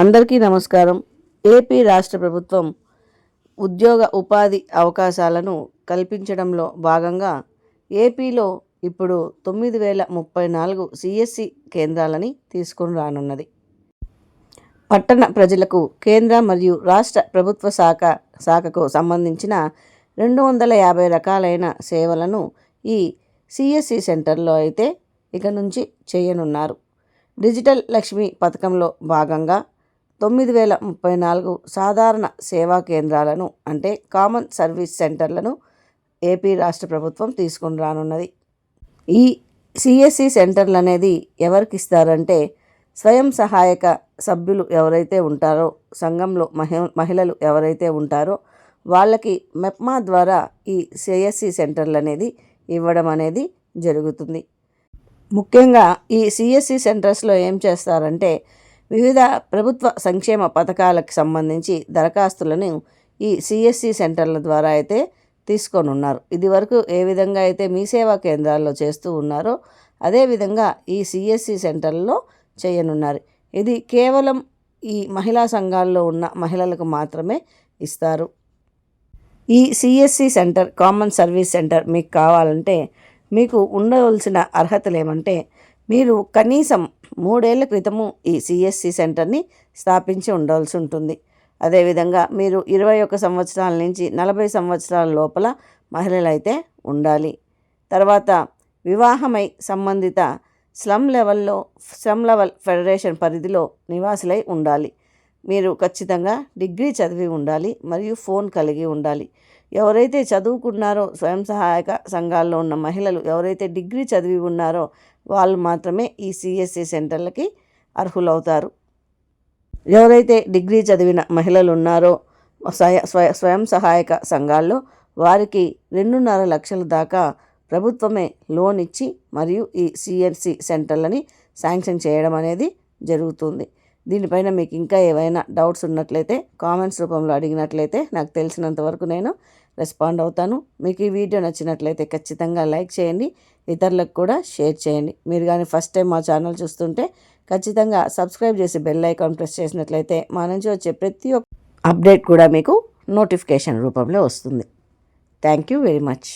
అందరికీ నమస్కారం. ఏపీ రాష్ట్ర ప్రభుత్వం ఉద్యోగ ఉపాధి అవకాశాలను కల్పించడంలో భాగంగా ఏపీలో ఇప్పుడు తొమ్మిది వేల ముప్పై నాలుగు సిఎస్సి కేంద్రాలని తీసుకుని రానున్నది. పట్టణ ప్రజలకు కేంద్ర మరియు రాష్ట్ర ప్రభుత్వ శాఖ శాఖకు సంబంధించిన రెండు వందల యాభై రకాలైన సేవలను ఈ సిఎస్సి సెంటర్లో అయితే ఇక నుంచి చేయనున్నారు. డిజిటల్ లక్ష్మి పథకంలో భాగంగా తొమ్మిది వేల ముప్పై నాలుగు సాధారణ సేవా కేంద్రాలను అంటే కామన్ సర్వీస్ సెంటర్లను ఏపీ రాష్ట్ర ప్రభుత్వం తీసుకుని రానున్నది ఈ సిఎస్సి సెంటర్లు అనేది ఎవరికి ఇస్తారంటే స్వయం సహాయక సభ్యులు ఎవరైతే ఉంటారో సంఘంలో మహి మహిళలు ఎవరైతే ఉంటారో వాళ్ళకి మెప్మా ద్వారా ఈ సిఎస్సి సెంటర్లు అనేది ఇవ్వడం అనేది జరుగుతుంది. ముఖ్యంగా ఈ సిఎస్సి సెంటర్స్లో ఏం చేస్తారంటే వివిధ ప్రభుత్వ సంక్షేమ పథకాలకు సంబంధించి దరఖాస్తులను ఈ సిఎస్సి సెంటర్ల ద్వారా అయితే తీసుకొని ఉన్నారు ఏ విధంగా అయితే మీ సేవా కేంద్రాల్లో చేస్తూ ఉన్నారో అదేవిధంగా ఈ సిఎస్సి సెంటర్లో చేయనున్నారు. ఇది కేవలం ఈ మహిళా సంఘాల్లో ఉన్న మహిళలకు మాత్రమే ఇస్తారు. ఈ CSC centre common service centre మీకు కావాలంటే మీకు ఉండవలసిన అర్హతలు ఏమంటే మీరు కనీసం మూడేళ్ళ క్రితము ఈ సిఎస్సి సెంటర్ని స్థాపించి ఉండవలసి ఉంటుంది. అదేవిధంగా మీరు ఇరవై ఒక్క సంవత్సరాల నుంచి నలభై సంవత్సరాల లోపల మహిళలైతే ఉండాలి. తర్వాత వివాహమై సంబంధిత స్లమ్ లెవెల్లో స్లమ్ లెవెల్ ఫెడరేషన్ పరిధిలో నివాసులై ఉండాలి. మీరు ఖచ్చితంగా డిగ్రీ చదివి ఉండాలి మరియు ఫోన్ కలిగి ఉండాలి. ఎవరైతే చదువుకున్నారో స్వయం సహాయక సంఘాల్లో ఉన్న మహిళలు ఎవరైతే డిగ్రీ చదివి ఉన్నారో వాళ్ళు మాత్రమే ఈ సిఎస్సి సెంటర్లకి అర్హులవుతారు. ఎవరైతే డిగ్రీ చదివిన మహిళలు ఉన్నారో స్వయ స్వయ స్వయం సహాయక సంఘాల్లో వారికి రెండున్నర లక్షల దాకా ప్రభుత్వమే లోన్ ఇచ్చి మరియు ఈ సిఎన్సి సెంటర్లని శాంక్షన్ చేయడం అనేది జరుగుతుంది. దీనిపైన మీకు ఇంకా ఏవైనా డౌట్స్ ఉన్నట్లయితే కామెంట్స్ రూపంలో అడిగినట్లయితే నాకు తెలిసినంత వరకు నేను రెస్పాండ్ అవుతాను. మీకు ఈ వీడియో నచ్చినట్లయితే ఖచ్చితంగా లైక్ చేయండి ఇతరులకు కూడా షేర్ చేయండి. మీరు కానీ ఫస్ట్ టైం మా ఛానల్ చూస్తుంటే ఖచ్చితంగా సబ్స్క్రైబ్ చేసి బెల్ ఐకాన్ ప్రెస్ చేసినట్లయితే మా నుంచి వచ్చే ప్రతి ఒక్క అప్డేట్ కూడా మీకు నోటిఫికేషన్ రూపంలో వస్తుంది. Thank you very much.